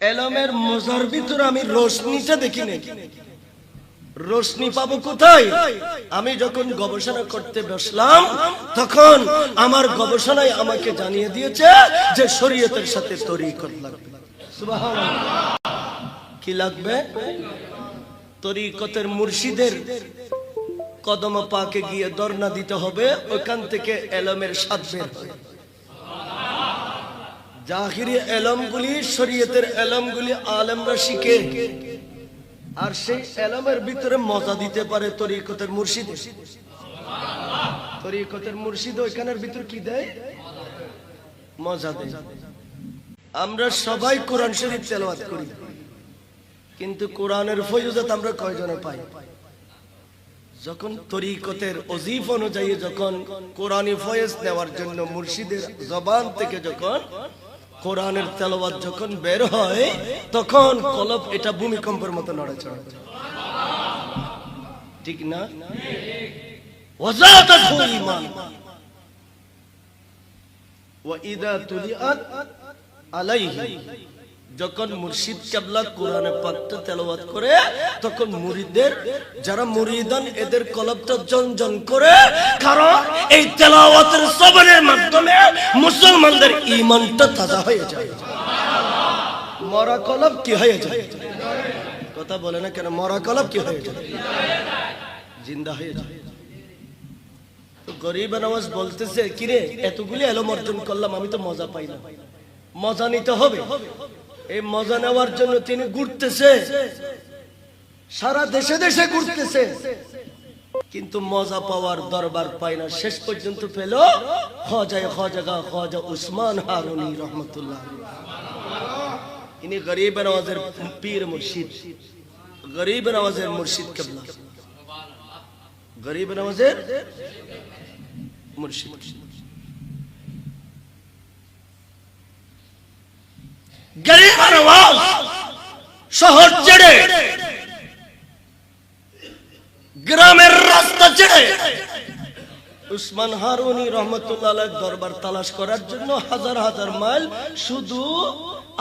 এলমের মজার ভিতরে আমি রোশনিটা দেখি নাকি রোশনি পাবো কোথায়? আমি যখন গবেষণা করতে বসলাম, তখন আমার গবেষণায় আমাকে জানিয়ে দিয়েছে যে শরীয়তের সাথে তরিকত লাগবে। কি লাগবে? তরিকতের মুর্শিদের কদম পাকে গিয়ে দর্ণা দিতে হবে, ওখান থেকে এলমের হয়। জাহিরি এলমগুলি শরীয়তের এলমগুলি শিখে। আর সেই এলমের ভিতরে মজা দিতে পারে তরিকতের মুর্শিদ। তরিকতের মুর্শিদ ওইখানের কি দেয়? মজা দেয়। আমরা সবাই কোরআন শরীফ তেলাওয়াত করি। কিন্তু কোরআনের ফয়ুজাত আমরা কয়জনে পাই? যখন তরিকতের অজিফ অনুযায়ী যখন কোরআনি ফয়েজ নেওয়ার জন্য মুর্শিদের জবান থেকে যখন কোরআনের তেলবাদ যখন বের হয়, তখন কলব এটা ভূমিকম্পের মতো নড়াচড়া। ঠিক না? ইদা তুলিআত আলাইহি। যখন মুর্শিদ কেবলা কোরআনে পাকটা তেলাওয়াত করে, তখন মুরিদদের যারা মুরিদান এদের কলবটা জনজন করে, কারণ এই তেলাওয়াতের সবরের মাধ্যমে মুসলমানদের ঈমানটা তাজা হয়ে যায়। মরা কলব কি হয়ে যায়? কথা বলে না কেন? মরা কলব কি হয়ে যায়? জিন্দা হয়ে যায়। গরিব নামাজ বলতেছে, কিরে, এতগুলি এলম অর্জন করলাম, আমি তো মজা পাই না মজা নিতে হবে। এই মজা নেওয়ার জন্য তিনি ঘুরতেছে। সারা দেশে দেশে ঘুরতেছে। কিন্তু মজা পাওয়ার দরবার পায় না। শেষ পর্যন্ত পেল খজায় খজাগা খজা উসমান হারুনি রহমতুল্লাহ ইনি গরিব নওয়াজের পীর মুর্শিদ। গরিব নওয়াজের মুর্শিদ কেবলা। গরিব নওয়াজের মুর্শিদ। গরিব নওয়াজ শহর ছেড়ে, গ্রামের রাস্তা ছেড়ে, উসমান হারুনি রহমতুল্লাহ দরবার তালাশ করার জন্য হাজার হাজার মাইল শুধু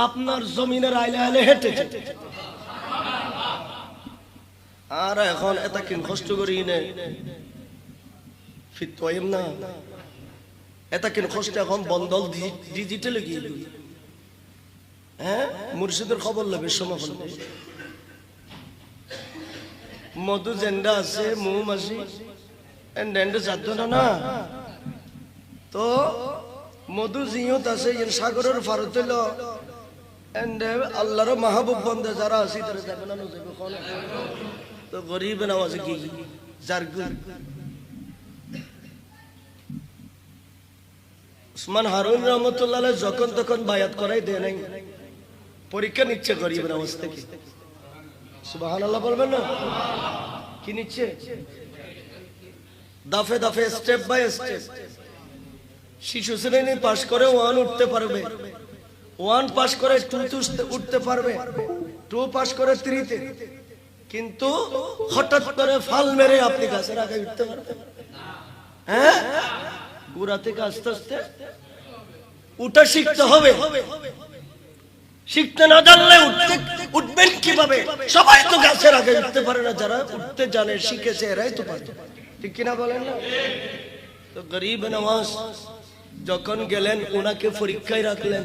আপনার জমিনের আইলে আইলে হেঁটে আর এখন এটা কিন কষ্ট করি নে। ফিট না। এটা কিন কষ্ট এখন বন্দল ডিজিটালে গিয়ে। হ্যাঁ? মুর্শিদের খবর সময় হল মধু জেন্ডা আছে, মৌ মাসি এন্ডেন্ডে যাত না তো মধু জিয়ত আছে সাগরের ফারত এন্ডে আল্লাহর মাহবুব বন্দে যারা আছে, তারা যাবে না যাবে তো গরিব নামাজ কি? যার উসমান হারুন রহমতুল্লাহ যখন তখন বায়াত করাই দেয় নাই। পরীক্ষা নিচ্ছে গরিব নামাজ থেকে সুবাহান আল্লাহ বলবেন না? কি নিচ্ছে? দাফে দাফে স্টেপ বাই স্টেপ শিশু শ্রেণি পাশ করে ওয়ান উঠতে পারবে। ওয়ান পাস করে টু টু উঠতে পারবে। টু পাস করে থ্রিতে কিন্তু হঠাৎ করে ফাল মেরে আপনি গাছের আগে উঠতে পারবেন। হ্যাঁ? গুড়া থেকে আস্তে আস্তে। উঠা শিখতে হবে। শিখতে না জানলে উঠতে উঠবেন কীভাবে? সবাই তো গাছের আগে উঠতে পারে না, যারা উঠতে জানে, শিখেছে, এরাই তো পারে। ঠিক কিনা বলেন না? তো গরিব নওয়াজ যখন গেলেন, ওনাকে পরীক্ষায় রাখলেন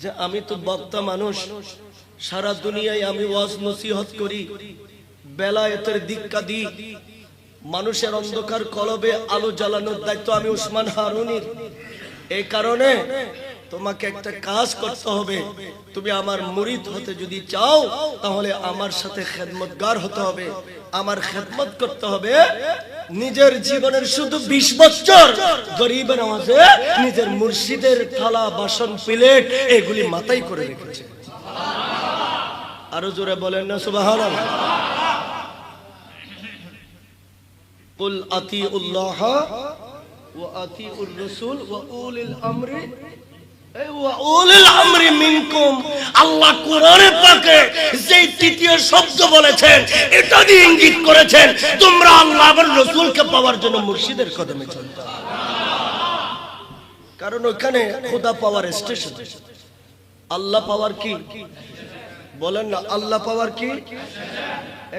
যে, আমি তো বক্তা মানুষ, সারা দুনিয়ায় আমি ওয়াজ নসিহত করি বেলায়েতের দীক্ষা দিই, মানুষের অন্ধকার কলবে আলো জ্বালানোর দায়িত্ব আমি উসমান হারুনির। এই কারণে তোমাকে একটা কাজ করতে হবে তুমি আমার মুরিদ হতে যদি চাও তাহলে আমার সাথে খেদমতগার হতে হবে আমার খেদমত করতে হবে নিজের জীবনের শুধু বিশ বছর গরিবের নামাজে নিজের মুর্শিদের থালা বাসন প্লেট এগুলি মাথায় করে রেখেছে আরো জোরে বলেন না সুবাহ قل اطيعوا الله واطيعوا الرسول واولي الامر আল্লাহ পাওয়ার কারণ ওখানে খোদা পাওয়ার স্টেশন। আল্লাহ পাওয়ার কি? বলেন না, আল্লাহ পাওয়ার কি?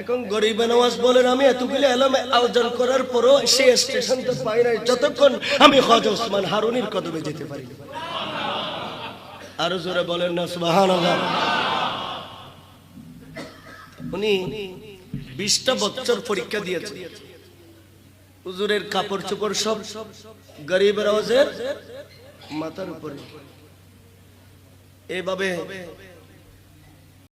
এখন গরিব নওয়াজ বলেন, আমি এতগুলো এলাম আয়োজন করার পরও সেই স্টেশনটা পাই নাই, যতক্ষণ আমি হজ ওসমান হারুনির কদমে যেতে পারি। আরও জোরে বলেন না সুবাহান উনি বিশটা বছর পরীক্ষা দিয়েছে হুজুরের কাপড় চোপড় সব গরিব নওয়াজের মাথার উপরে। এভাবে